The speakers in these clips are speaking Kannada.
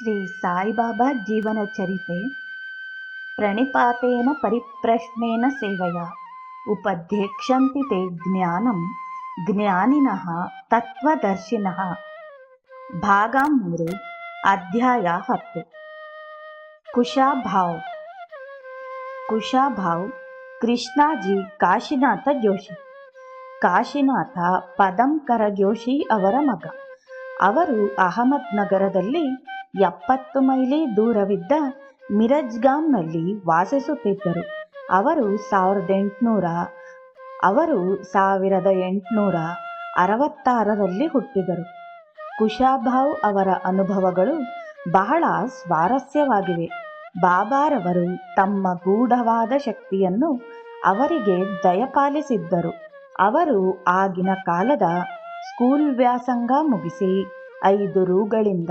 ಶ್ರೀ ಸಾಯಿಬಾಬಾ ಜೀವನ ಚರಿತೆ. ಪ್ರಣಿಪಾತೇನ ಪರಿಪ್ರಶ್ನೇನ ಸೇವೆಯ. ಉಪಧ್ಯಕ್ಷಂತಿ ತೇ ಜ್ಞಾನಂ. ಜ್ಞಾನಿನಃ ತತ್ವದರ್ಶಿನಃ. ಭಾಗ ಮೂರು. ಅಧ್ಯಾಯ ಹತ್ತು. ಕುಶಾಭಾವ್. ಕುಶಾಭಾವ್. ಕೃಷ್ಣಾಜಿ ಕಾಶಿನಾಥ ಜೋಶಿ ಕಾಶಿನಾಥ ಪದಂಕರ ಜೋಶಿ ಅವರ ಮಗ. ಅವರು ಅಹಮದ್ ನಗರದಲ್ಲಿ ಎಪ್ಪತ್ತು ಮೈಲಿ ದೂರವಿದ್ದ ಮಿರಜ್ಗಾಂನಲ್ಲಿ ವಾಸಿಸುತ್ತಿದ್ದರು. ಅವರು ಸಾವಿರದ ಎಂಟುನೂರ, ಅವರು ಸಾವಿರದ ಎಂಟುನೂರ ಅರವತ್ತಾರರಲ್ಲಿ ಹುಟ್ಟಿದರು. ಕುಶಾಭಾವ್ ಅವರ ಅನುಭವಗಳು ಬಹಳ ಸ್ವಾರಸ್ಯವಾಗಿವೆ. ಬಾಬಾರವರು ತಮ್ಮ ಗೂಢವಾದ ಶಕ್ತಿಯನ್ನು ಅವರಿಗೆ ದಯಪಾಲಿಸಿದ್ದರು. ಅವರು ಆಗಿನ ಕಾಲದ ಸ್ಕೂಲ್ ವ್ಯಾಸಂಗ ಮುಗಿಸಿ ಐದು ರೂಗಳಿಂದ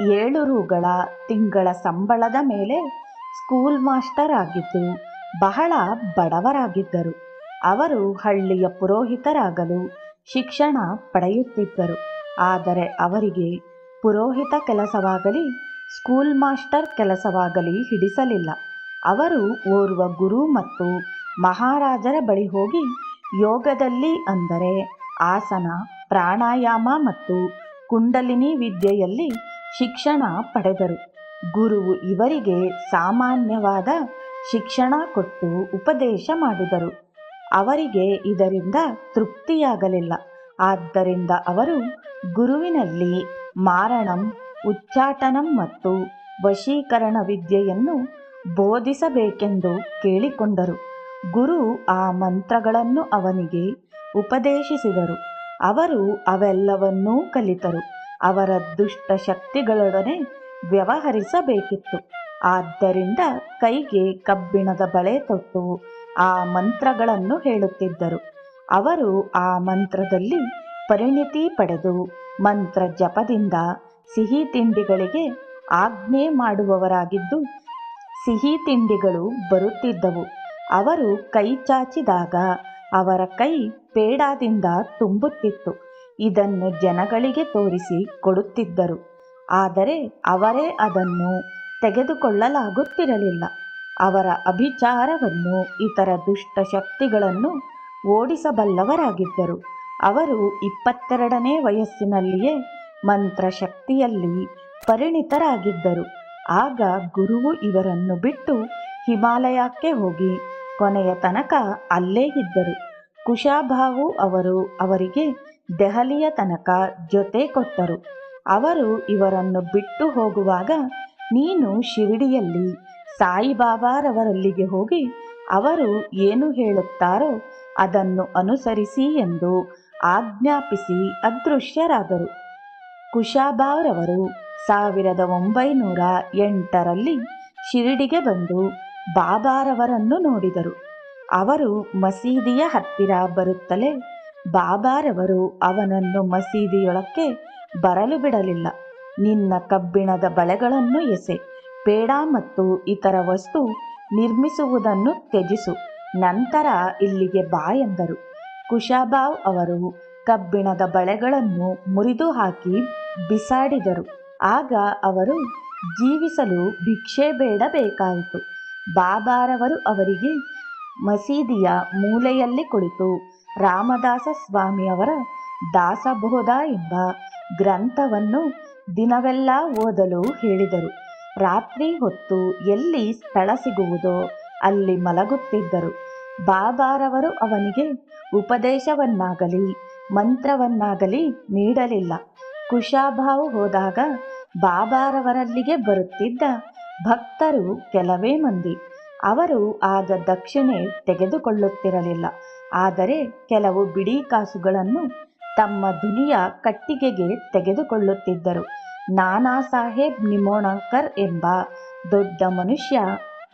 ಏಳು ರೂಗಳ ತಿಂಗಳ ಸಂಬಳದ ಮೇಲೆ ಸ್ಕೂಲ್ ಮಾಸ್ಟರ್ ಆಗಿದ್ದು ಬಹಳ ಬಡವರಾಗಿದ್ದರು. ಅವರು ಹಳ್ಳಿಯ ಪುರೋಹಿತರಾಗಲು ಶಿಕ್ಷಣ ಪಡೆಯುತ್ತಿದ್ದರು. ಆದರೆ ಅವರಿಗೆ ಪುರೋಹಿತ ಕೆಲಸವಾಗಲಿ, ಸ್ಕೂಲ್ ಮಾಸ್ಟರ್ ಕೆಲಸವಾಗಲಿ ಹಿಡಿಸಲಿಲ್ಲ. ಅವರು ಓರ್ವ ಗುರು ಮತ್ತು ಮಹಾರಾಜರ ಬಳಿ ಹೋಗಿ ಯೋಗದಲ್ಲಿ ಅಂದರೆ ಆಸನ, ಪ್ರಾಣಾಯಾಮ ಮತ್ತು ಕುಂಡಲಿನಿ ವಿದ್ಯೆಯಲ್ಲಿ ಶಿಕ್ಷಣ ಪಡೆದರು. ಗುರುವು ಇವರಿಗೆ ಸಾಮಾನ್ಯವಾದ ಶಿಕ್ಷಣ ಕೊಟ್ಟು ಉಪದೇಶ ಮಾಡಿದರು. ಅವರಿಗೆ ಇದರಿಂದ ತೃಪ್ತಿಯಾಗಲಿಲ್ಲ. ಆದ್ದರಿಂದ ಅವರು ಗುರುವಿನಲ್ಲಿ ಮಾರಣಂ, ಉಚ್ಚಾಟನಂ ಮತ್ತು ವಶೀಕರಣ ವಿದ್ಯೆಯನ್ನು ಬೋಧಿಸಬೇಕೆಂದು ಕೇಳಿಕೊಂಡರು. ಗುರು ಆ ಮಂತ್ರಗಳನ್ನು ಅವನಿಗೆ ಉಪದೇಶಿಸಿದರು. ಅವರು ಅವೆಲ್ಲವನ್ನೂ ಕಲಿತರು. ಅವರ ದುಷ್ಟ ಶಕ್ತಿಗಳೊಡನೆ ವ್ಯವಹರಿಸಬೇಕಿತ್ತು. ಆದ್ದರಿಂದ ಕೈಗೆ ಕಬ್ಬಿಣದ ಬಳೆ ತೊಟ್ಟು ಆ ಮಂತ್ರಗಳನ್ನು ಹೇಳುತ್ತಿದ್ದರು. ಅವರು ಆ ಮಂತ್ರದಲ್ಲಿ ಪರಿಣಿತಿ ಪಡೆದು ಮಂತ್ರ ಜಪದಿಂದ ಸಿಹಿ ತಿಂಡಿಗಳಿಗೆ ಆಜ್ಞೆ ಮಾಡುವವರಾಗಿದ್ದು, ಸಿಹಿ ತಿಂಡಿಗಳು ಬರುತ್ತಿದ್ದವು. ಅವರು ಕೈ ಚಾಚಿದಾಗ ಅವರ ಕೈ ಪೇಡಾದಿಂದ ತುಂಬುತ್ತಿತ್ತು. ಇದನ್ನು ಜನಗಳಿಗೆ ತೋರಿಸಿ ಕೊಡುತ್ತಿದ್ದರು. ಆದರೆ ಅವರೇ ಅದನ್ನು ತೆಗೆದುಕೊಳ್ಳಲಾಗುತ್ತಿರಲಿಲ್ಲ. ಅವರ ಅಭಿಚಾರವನ್ನು ಇತರ ದುಷ್ಟ ಶಕ್ತಿಗಳನ್ನು ಓಡಿಸಬಲ್ಲವರಾಗಿದ್ದರು. ಅವರು ಇಪ್ಪತ್ತೆರಡನೇ ವಯಸ್ಸಿನಲ್ಲಿಯೇ ಮಂತ್ರಶಕ್ತಿಯಲ್ಲಿ ಪರಿಣಿತರಾಗಿದ್ದರು. ಆಗ ಗುರುವು ಇವರನ್ನು ಬಿಟ್ಟು ಹಿಮಾಲಯಕ್ಕೆ ಹೋಗಿ ಕೊನೆಯ ತನಕ ಅಲ್ಲೇ ಇದ್ದರು. ಕುಶಾಭಾವು ಅವರು ಅವರಿಗೆ ದೆಹಲಿಯ ತನಕ ಜೊತೆ ಕೊಟ್ಟರು. ಅವರು ಇವರನ್ನು ಬಿಟ್ಟು ಹೋಗುವಾಗ ನೀನು ಶಿರಡಿಯಲ್ಲಿ ಸಾಯಿಬಾಬಾರವರಲ್ಲಿಗೆ ಹೋಗಿ ಅವರು ಏನು ಹೇಳುತ್ತಾರೋ ಅದನ್ನು ಅನುಸರಿಸಿ ಎಂದು ಆಜ್ಞಾಪಿಸಿ ಅದೃಶ್ಯರಾದರು. ಕುಶಾಬಾವ್ರವರು ಸಾವಿರದ ಒಂಬೈನೂರ ಎಂಟರಲ್ಲಿ ಶಿರಡಿಗೆ ಬಂದು ಬಾಬಾರವರನ್ನು ನೋಡಿದರು. ಅವರು ಮಸೀದಿಯ ಹತ್ತಿರ ಬರುತ್ತಲೇ ಬಾಬಾರವರು ಅವನನ್ನು ಮಸೀದಿಯೊಳಕ್ಕೆ ಬರಲು ಬಿಡಲಿಲ್ಲ. ನಿನ್ನ ಕಬ್ಬಿಣದ ಬಳೆಗಳನ್ನು ಎಸೆ, ಪೇಡ ಮತ್ತು ಇತರ ವಸ್ತು ನಿರ್ಮಿಸುವುದನ್ನು ತ್ಯಜಿಸು. ನಂತರ ಇಲ್ಲಿಗೆ ಬಾ ಎಂದರು. ಕುಶಾಬಾವ್ ಅವರು ಕಬ್ಬಿಣದ ಬಳೆಗಳನ್ನು ಮುರಿದು ಹಾಕಿ ಬಿಸಾಡಿದರು. ಆಗ ಅವರು ಜೀವಿಸಲು ಭಿಕ್ಷೆ ಬೇಡಬೇಕಾಯಿತು. ಬಾಬಾರವರು ಅವರಿಗೆ ಮಸೀದಿಯ ಮೂಲೆಯಲ್ಲಿ ಕುಳಿತು ರಾಮದಾಸ ಸ್ವಾಮಿಯವರ ದಾಸಬೋಧ ಎಂಬ ಗ್ರಂಥವನ್ನು ದಿನವೆಲ್ಲ ಓದಲು ಹೇಳಿದರು. ರಾತ್ರಿ ಹೊತ್ತು ಎಲ್ಲಿ ಸ್ಥಳ ಸಿಗುವುದೋ ಅಲ್ಲಿ ಮಲಗುತ್ತಿದ್ದರು. ಬಾಬಾರವರು ಅವನಿಗೆ ಉಪದೇಶವನ್ನಾಗಲಿ, ಮಂತ್ರವನ್ನಾಗಲಿ ನೀಡಲಿಲ್ಲ. ಕುಶಾಭಾವು ಹೋದಾಗ ಬಾಬಾರವರಲ್ಲಿಗೆ ಬರುತ್ತಿದ್ದ ಭಕ್ತರು ಕೆಲವೇ ಮಂದಿ. ಅವರು ಆಗ ದಕ್ಷಿಣೆ ತೆಗೆದುಕೊಳ್ಳುತ್ತಿರಲಿಲ್ಲ. ಆದರೆ ಕೆಲವು ಬಿಡಿ ಕಾಸುಗಳನ್ನು ತಮ್ಮ ದುನಿಯ ಕಟ್ಟಿಗೆಗೆ ತೆಗೆದುಕೊಳ್ಳುತ್ತಿದ್ದರು. ನಾನಾ ಸಾಹೇಬ್ ನಿಮೋಣಕರ್ ಎಂಬ ದೊಡ್ಡ ಮನುಷ್ಯ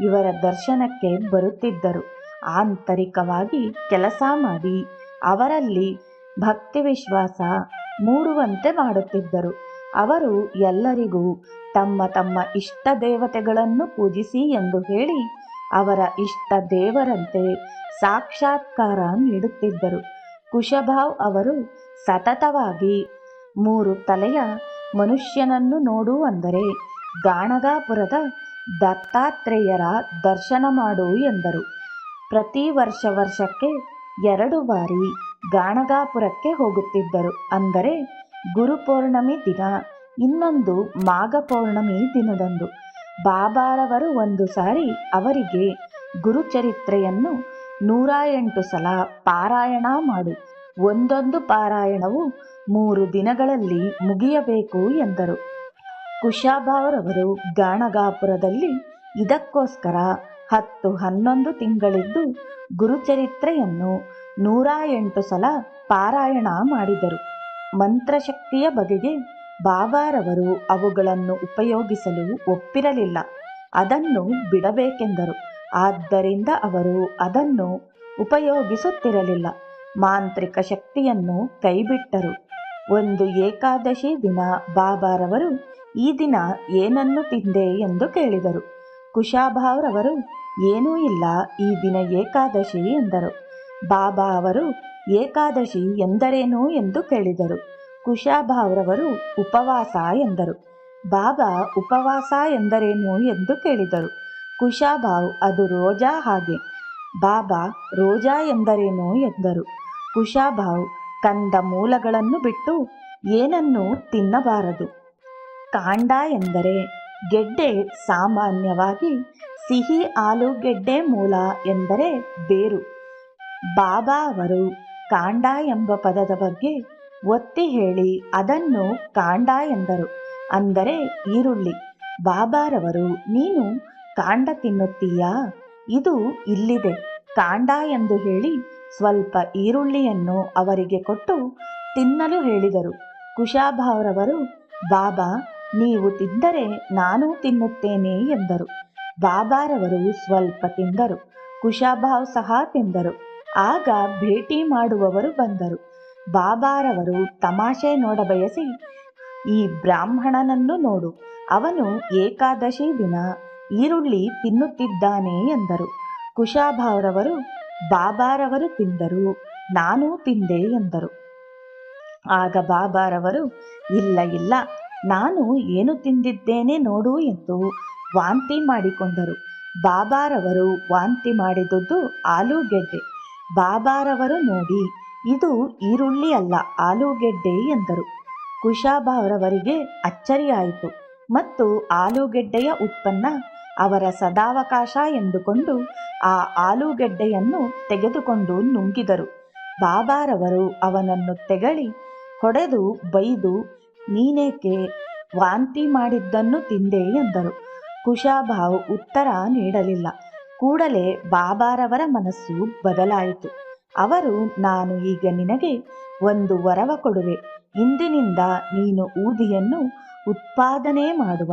ಇವರ ದರ್ಶನಕ್ಕೆ ಬರುತ್ತಿದ್ದರು. ಆಂತರಿಕವಾಗಿ ಕೆಲಸ ಮಾಡಿ ಅವರಲ್ಲಿ ಭಕ್ತಿ ವಿಶ್ವಾಸ ಮೂಡುವಂತೆ ಮಾಡುತ್ತಿದ್ದರು. ಅವರು ಎಲ್ಲರಿಗೂ ತಮ್ಮ ತಮ್ಮ ಇಷ್ಟ ದೇವತೆಗಳನ್ನು ಪೂಜಿಸಿ ಎಂದು ಹೇಳಿ ಅವರ ಇಷ್ಟ ದೇವರಂತೆ ಸಾಕ್ಷಾತ್ಕಾರ ನೀಡುತ್ತಿದ್ದರು. ಕುಶಭಾವ್ ಅವರು ಸತತವಾಗಿ ಮೂರು ತಲೆಯ ಮನುಷ್ಯನನ್ನು ನೋಡು ಅಂದರೆ ಗಾಣಗಾಪುರದ ದತ್ತಾತ್ರೇಯರ ದರ್ಶನ ಮಾಡು ಎಂದರು. ಪ್ರತಿ ವರ್ಷ ವರ್ಷಕ್ಕೆ ಎರಡು ಬಾರಿ ಗಾಣಗಾಪುರಕ್ಕೆ ಹೋಗುತ್ತಿದ್ದರು. ಅಂದರೆ ಗುರುಪೌರ್ಣಮಿ ದಿನ, ಇನ್ನೊಂದು ಮಾಘ ಪೌರ್ಣಮಿ ದಿನದಂದು. ಬಾಬಾರವರು ಒಂದು ಸಾರಿ ಅವರಿಗೆ ಗುರುಚರಿತ್ರೆಯನ್ನು ನೂರ ಎಂಟು ಸಲ ಪಾರಾಯಣ ಮಾಡು. ಒಂದೊಂದು ಪಾರಾಯಣವು ಮೂರು ದಿನಗಳಲ್ಲಿ ಮುಗಿಯಬೇಕು ಎಂದರು. ಕುಶಾಭಾವರವರು ಗಾಣಗಾಪುರದಲ್ಲಿ ಇದಕ್ಕೋಸ್ಕರ ಹತ್ತು ಹನ್ನೊಂದು ತಿಂಗಳಿದ್ದು ಗುರುಚರಿತ್ರೆಯನ್ನು ನೂರ ಎಂಟು ಸಲ ಪಾರಾಯಣ ಮಾಡಿದರು. ಮಂತ್ರಶಕ್ತಿಯ ಬಗೆಗೆ ಬಾಬಾರವರು ಅವುಗಳನ್ನು ಉಪಯೋಗಿಸಲು ಒಪ್ಪಿರಲಿಲ್ಲ. ಅದನ್ನು ಬಿಡಬೇಕೆಂದರು. ಆದ್ದರಿಂದ ಅವರು ಅದನ್ನು ಉಪಯೋಗಿಸುತ್ತಿರಲಿಲ್ಲ. ಮಾಂತ್ರಿಕ ಶಕ್ತಿಯನ್ನು ಕೈಬಿಟ್ಟರು. ಒಂದು ಏಕಾದಶಿ ದಿನ ಬಾಬಾರವರು, ಈ ದಿನ ಏನನ್ನು ತಿಂದೆ? ಎಂದು ಕೇಳಿದರು. ಕುಶಾಭಾವ್ರವರು ಏನೂ ಇಲ್ಲ, ಈ ದಿನ ಏಕಾದಶಿ ಎಂದರು. ಬಾಬಾ ಅವರು, ಏಕಾದಶಿ ಎಂದರೇನು? ಎಂದು ಕೇಳಿದರು. ಕುಶಾಭಾವ್ರವರು ಉಪವಾಸ ಎಂದರು. ಬಾಬಾ ಉಪವಾಸ ಎಂದರೇನು? ಎಂದು ಕೇಳಿದರು. ಕುಶಾಭಾವ್, ಅದು ರೋಜಾ ಹಾಗೆ. ಬಾಬಾ, ರೋಜಾ ಎಂದರೇನು? ಎಂದರು. ಕುಶಾಭಾವ್, ಕಂದ ಮೂಲಗಳನ್ನು ಬಿಟ್ಟು ಏನನ್ನೂ ತಿನ್ನಬಾರದು. ಕಾಂಡ ಎಂದರೆ ಗೆಡ್ಡೆ ಸಾಮಾನ್ಯವಾಗಿ ಸಿಹಿ ಆಲೂಗೆಡ್ಡೆ ಮೂಲ ಎಂದರೆ ಬೇರು. ಬಾಬಾ ಅವರು ಕಾಂಡ ಎಂಬ ಪದದ ಬಗ್ಗೆ ಒತ್ತಿ ಹೇಳಿ, ಅದನ್ನು ಕಾಂಡ ಎಂದರು. ಅಂದರೆ ಈರುಳ್ಳಿ. ಬಾಬಾರವರು, ನೀನು ಕಾಂಡ ತಿನ್ನುತ್ತೀಯಾ? ಇದು ಇಲ್ಲಿದೆ. ಕಾಂಡ ಎಂದು ಹೇಳಿ ಸ್ವಲ್ಪ ಈರುಳ್ಳಿಯನ್ನು ಅವರಿಗೆ ಕೊಟ್ಟು ತಿನ್ನಲು ಹೇಳಿದರು. ಕುಶಾಭಾವ್ರವರು ಬಾಬಾ, ನೀವು ತಿಂದರೆ ನಾನು ತಿನ್ನುತ್ತೇನೆ ಎಂದರು. ಬಾಬಾರವರು ಸ್ವಲ್ಪ ತಿಂದರು. ಕುಶಾಭಾವ್ ಸಹ ತಿಂದರು. ಆಗ ಭೇಟಿ ಮಾಡುವವರು ಬಂದರು. ಬಾಬಾರವರು ತಮಾಷೆ ನೋಡಬಯಸಿ ಈ ಬ್ರಾಹ್ಮಣನನ್ನು ನೋಡು. ಅವನು ಏಕಾದಶಿ ದಿನ ಈರುಳ್ಳಿ ತಿನ್ನುತ್ತಿದ್ದಾನೆ ಎಂದರು. ಕುಶಾಭಾವರವರು ಬಾಬಾರವರು ತಿಂದರು, ನಾನೂ ತಿಂದೆ ಎಂದರು. ಆಗ ಬಾಬಾರವರು, ಇಲ್ಲ ಇಲ್ಲ, ನಾನು ಏನು ತಿಂದಿದ್ದೇನೆ ನೋಡು ಎಂದು ವಾಂತಿ ಮಾಡಿಕೊಂಡರು. ಬಾಬಾರವರು ವಾಂತಿ ಮಾಡಿದುದು ಆಲೂಗೆಡ್ಡೆ. ಬಾಬಾರವರು ನೋಡಿ ಇದು ಈರುಳ್ಳಿ ಅಲ್ಲ, ಆಲೂಗೆಡ್ಡೆ ಎಂದರು. ಕುಶಾಭಾರವರಿಗೆ ಅಚ್ಚರಿಯಾಯಿತು ಮತ್ತು ಆಲೂಗೆಡ್ಡೆಯ ಉತ್ಪನ್ನ ಅವರ ಸದಾವಕಾಶ ಎಂದುಕೊಂಡು ಆ ಆಲೂಗೆಡ್ಡೆಯನ್ನು ತೆಗೆದುಕೊಂಡು ನುಂಗಿದರು. ಬಾಬಾರವರು ಅವನನ್ನು ತೆಗಳಿ ಹೊಡೆದು ಬೈದು, ನೀನೇಕೆ ವಾಂತಿ ಮಾಡಿದ್ದನ್ನು ತಿಂದೆ ಎಂದರು. ಕುಶಾಭಾವ್ ಉತ್ತರ ನೀಡಲಿಲ್ಲ. ಕೂಡಲೇ ಬಾಬಾರವರ ಮನಸ್ಸು ಬದಲಾಯಿತು. ಅವರು, ನಾನು ಈಗ ನಿನಗೆ ಒಂದು ವರವ ಕೊಡುವೆ. ಇಂದಿನಿಂದ ನೀನು ಊದಿಯನ್ನು ಉತ್ಪಾದನೆ ಮಾಡುವ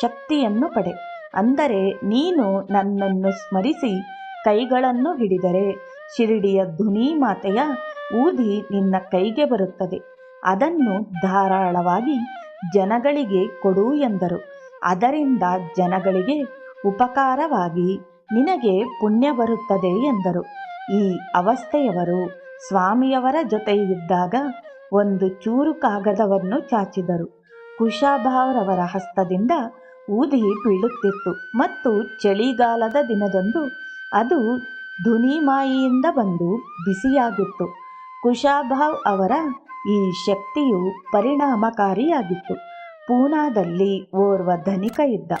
ಶಕ್ತಿಯನ್ನು ಪಡೆ. ಅಂದರೆ ನೀನು ನನ್ನನ್ನು ಸ್ಮರಿಸಿ ಕೈಗಳನ್ನು ಹಿಡಿದರೆ ಶಿರಡಿಯ ಧ್ವನಿ ಮಾತೆಯ ಊದಿ ನಿನ್ನ ಕೈಗೆ ಬರುತ್ತದೆ. ಅದನ್ನು ಧಾರಾಳವಾಗಿ ಜನಗಳಿಗೆ ಕೊಡು ಎಂದರು. ಅದರಿಂದ ಜನಗಳಿಗೆ ಉಪಕಾರವಾಗಿ ನಿನಗೆ ಪುಣ್ಯ ಬರುತ್ತದೆ ಎಂದರು. ಈ ಅವಸ್ಥೆಯವರು ಸ್ವಾಮಿಯವರ ಜೊತೆ ಇದ್ದಾಗ ಒಂದು ಚೂರು ಕಾಗದವನ್ನು ಚಾಚಿದರು. ಕುಶಾಭಾವ್ರವರ ಹಸ್ತದಿಂದ ಊದಿ ಬೀಳುತ್ತಿತ್ತು ಮತ್ತು ಚಳಿಗಾಲದ ದಿನದಂದು ಅದು ಧುನಿಮಾಯಿಯಿಂದ ಬಂದು ಬಿಸಿಯಾಗಿತ್ತು. ಕುಶಾಭಾವ್ ಅವರ ಈ ಶಕ್ತಿಯು ಪರಿಣಾಮಕಾರಿಯಾಗಿತ್ತು. ಪೂನಾದಲ್ಲಿ ಓರ್ವ ಧನಿಕ ಇದ್ದ.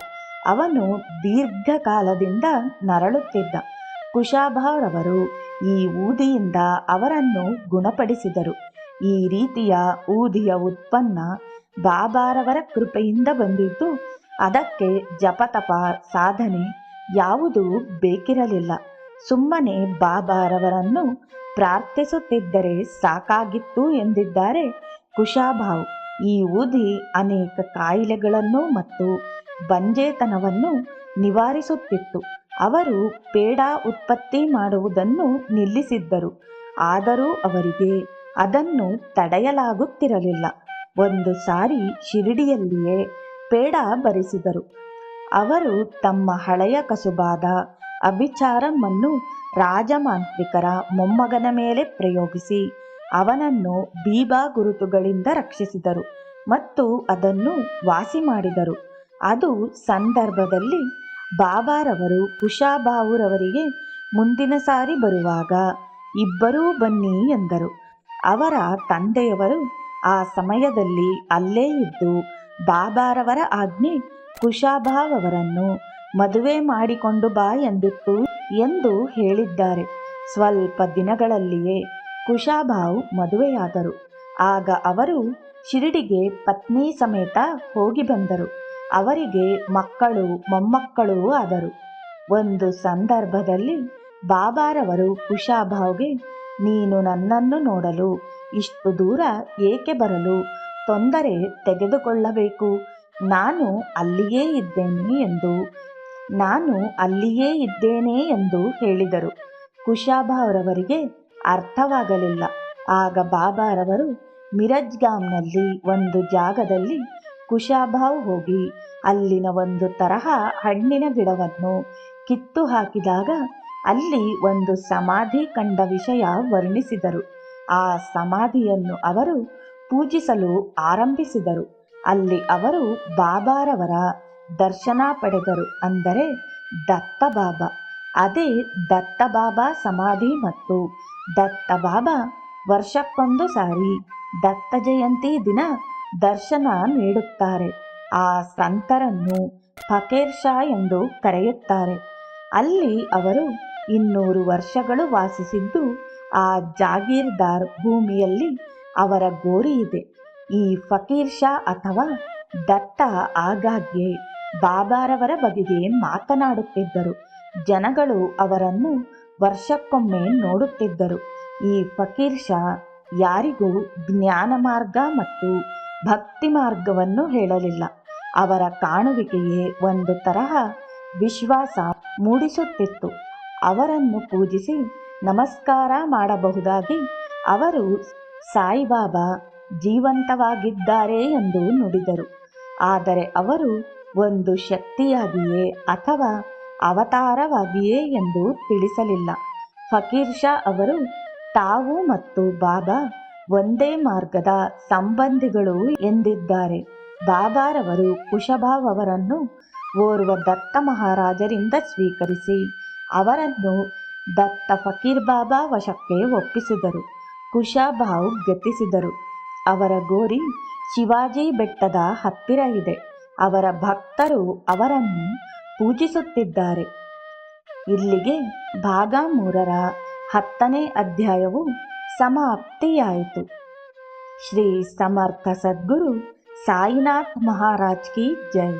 ಅವನು ದೀರ್ಘಕಾಲದಿಂದ ನರಳುತ್ತಿದ್ದ. ಕುಶಾಭಾವ್ರವರು ಈ ಊದಿಯಿಂದ ಅವರನ್ನು ಗುಣಪಡಿಸಿದರು. ಈ ರೀತಿಯ ಊದಿಯ ಉತ್ಪನ್ನ ಬಾಬಾರವರ ಕೃಪೆಯಿಂದ ಬಂದಿದ್ದು ಅದಕ್ಕೆ ಜಪತಪ ಸಾಧನೆ ಯಾವುದೂ ಬೇಕಿರಲಿಲ್ಲ. ಸುಮ್ಮನೆ ಬಾಬಾರವರನ್ನು ಪ್ರಾರ್ಥಿಸುತ್ತಿದ್ದರೆ ಸಾಕಾಗಿತ್ತು ಎಂದಿದ್ದಾರೆ ಕುಶಾಭಾವ್. ಈ ಊದಿ ಅನೇಕ ಕಾಯಿಲೆಗಳನ್ನು ಮತ್ತು ಬಂಜೇತನವನ್ನು ನಿವಾರಿಸುತ್ತಿತ್ತು. ಅವರು ಪೇಡ ಉತ್ಪತ್ತಿ ಮಾಡುವುದನ್ನು ನಿಲ್ಲಿಸಿದ್ದರು. ಆದರೂ ಅವರಿಗೆ ಅದನ್ನು ತಡೆಯಲಾಗುತ್ತಿರಲಿಲ್ಲ. ಒಂದು ಸಾರಿ ಶಿರಡಿಯಲ್ಲಿಯೇ ಪೇಡ ಬರಿಸಿದರು. ಅವರು ತಮ್ಮ ಹಳೆಯ ಕಸುಬಾದ ಅಭಿಚಾರಮ್ಮನ್ನು ರಾಜಮಾಂತ್ರಿಕರ ಮೊಮ್ಮಗನ ಮೇಲೆ ಪ್ರಯೋಗಿಸಿ ಅವನನ್ನು ಬೀಬಾ ಗುರುತುಗಳಿಂದ ರಕ್ಷಿಸಿದರು ಮತ್ತು ಅದನ್ನು ವಾಸಿ ಮಾಡಿದರು ಅದು ಸಂದರ್ಭದಲ್ಲಿ ಬಾಬಾರವರು ಕುಶಾಬಾವುರವರಿಗೆ ಮುಂದಿನ ಸಾರಿ ಬರುವಾಗ ಇಬ್ಬರೂ ಬನ್ನಿ ಎಂದರು. ಅವರ ತಂದೆಯವರು ಆ ಸಮಯದಲ್ಲಿ ಅಲ್ಲೇ ಇದ್ದು ಬಾಬಾರವರ ಆಜ್ಞೆ ಕುಶಾಭಾವ್ ಅವರನ್ನು ಮದುವೆ ಮಾಡಿಕೊಂಡು ಬಾ ಎಂದಿತ್ತು ಎಂದು ಹೇಳಿದ್ದಾರೆ. ಸ್ವಲ್ಪ ದಿನಗಳಲ್ಲಿಯೇ ಕುಶಾಭಾವ್ ಮದುವೆಯಾದರು. ಆಗ ಅವರು ಶಿರಡಿಗೆ ಪತ್ನಿ ಸಮೇತ ಹೋಗಿ ಬಂದರು. ಅವರಿಗೆ ಮಕ್ಕಳು, ಮೊಮ್ಮಕ್ಕಳೂ ಆದರು. ಒಂದು ಸಂದರ್ಭದಲ್ಲಿ ಬಾಬಾರವರು ಕುಶಾಭಾವ್ಗೆ, ನೀನು ನನ್ನನ್ನು ನೋಡಲು ಇಷ್ಟು ದೂರ ಏಕೆ ಬರಲು? ತೊಂದರೆ ತೆಗೆದುಕೊಳ್ಳಬೇಕು. ನಾನು ಅಲ್ಲಿಯೇ ಇದ್ದೇನೆ ಎಂದು, ನಾನು ಅಲ್ಲಿಯೇ ಇದ್ದೇನೆ ಎಂದು ಹೇಳಿದರು. ಕುಶಾಭಾವ್ರವರಿಗೆ ಅರ್ಥವಾಗಲಿಲ್ಲ. ಆಗ ಬಾಬಾರವರು ಮಿರಜ್ಗಾಮ್ನಲ್ಲಿ ಒಂದು ಜಾಗದಲ್ಲಿ ಕುಶಾಭಾವ್ ಹೋಗಿ ಅಲ್ಲಿನ ಒಂದು ತರಹ ಹಣ್ಣಿನ ಗಿಡವನ್ನು ಕಿತ್ತು ಹಾಕಿದಾಗ ಅಲ್ಲಿ ಒಂದು ಸಮಾಧಿ ಕಂಡ ವಿಷಯ ವರ್ಣಿಸಿದರು. ಆ ಸಮಾಧಿಯನ್ನು ಅವರು ಪೂಜಿಸಲು ಆರಂಭಿಸಿದರು. ಅಲ್ಲಿ ಅವರು ಬಾಬಾರವರ ದರ್ಶನ ಪಡೆದರು ಅಂದರೆ ದತ್ತಬಾಬಾ. ಅದೇ ದತ್ತಬಾಬಾ ಸಮಾಧಿ ಮತ್ತು ದತ್ತಬಾಬಾ ವರ್ಷಕ್ಕೊಂದು ಸಾರಿ ದತ್ತ ಜಯಂತಿ ದಿನ ದರ್ಶನ ನೀಡುತ್ತಾರೆ. ಆ ಸಂತರನ್ನು ಫಕೇರ್ ಶಾ ಎಂದು ಕರೆಯುತ್ತಾರೆ. ಅಲ್ಲಿ ಅವರು ಇನ್ನೂರು ವರ್ಷಗಳು ವಾಸಿಸಿದ್ದು, ಆ ಜಾಗೀರ್ದಾರ್ ಭೂಮಿಯಲ್ಲಿ ಅವರ ಗೋರಿ ಇದೆ. ಈ ಫಕೀರ್ ಶಾ ಅಥವಾ ದತ್ತ ಆಗಾಗ್ಗೆ ಬಾಬಾರವರ ಬಗೆಗೆ ಮಾತನಾಡುತ್ತಿದ್ದರು. ಜನಗಳು ಅವರನ್ನು ವರ್ಷಕ್ಕೊಮ್ಮೆ ನೋಡುತ್ತಿದ್ದರು. ಈ ಫಕೀರ್ ಶಾ ಯಾರಿಗೂ ಜ್ಞಾನ ಮಾರ್ಗ ಮತ್ತು ಭಕ್ತಿ ಮಾರ್ಗವನ್ನು ಹೇಳಲಿಲ್ಲ. ಅವರ ಕಾಣುವಿಕೆಯೇ ಒಂದು ತರಹ ವಿಶ್ವಾಸ ಮೂಡಿಸುತ್ತಿತ್ತು. ಅವರನ್ನು ಪೂಜಿಸಿ ನಮಸ್ಕಾರ ಮಾಡಬಹುದಾಗಿ ಅವರು ಸಾಯಿಬಾಬಾ ಜೀವಂತವಾಗಿದ್ದಾರೆ ಎಂದು ನುಡಿದರು. ಆದರೆ ಅವರು ಒಂದು ಶಕ್ತಿಯಾಗಿಯೇ ಅಥವಾ ಅವತಾರವಾಗಿಯೇ ಎಂದು ತಿಳಿಸಲಿಲ್ಲ. ಫಕೀರ್ ಶಾ ಅವರು ತಾವು ಮತ್ತು ಬಾಬಾ ಒಂದೇ ಮಾರ್ಗದ ಸಂಬಂಧಿಗಳು ಎಂದಿದ್ದಾರೆ. ಬಾಬಾರವರು ಕುಶಭಾವರನ್ನು ಓರ್ವ ದತ್ತ ಮಹಾರಾಜರಿಂದ ಸ್ವೀಕರಿಸಿ ಅವರನ್ನು ದತ್ತ ಫಕೀರ್ ಬಾಬಾ ವಶಕ್ಕೆ ಒಪ್ಪಿಸಿದರು, ಕುಶಾಭಾವ್ ಗತಿಸಿದರು ಅವರ ಗೋರಿ ಶಿವಾಜಿ ಬೆಟ್ಟದ ಹತ್ತಿರ ಇದೆ. ಅವರ ಭಕ್ತರು ಅವರನ್ನು ಪೂಜಿಸುತ್ತಿದ್ದಾರೆ. ಇಲ್ಲಿಗೆ ಭಾಗ ಮೂರರ ಹತ್ತನೇ ಅಧ್ಯಾಯವು ಸಮಾಪ್ತಿಯಾಯಿತು ಶ್ರೀ ಸಮರ್ಥ ಸದ್ಗುರು ಸಾಯಿನಾಥ್ ಮಹಾರಾಜ್ ಕಿ ಜೈ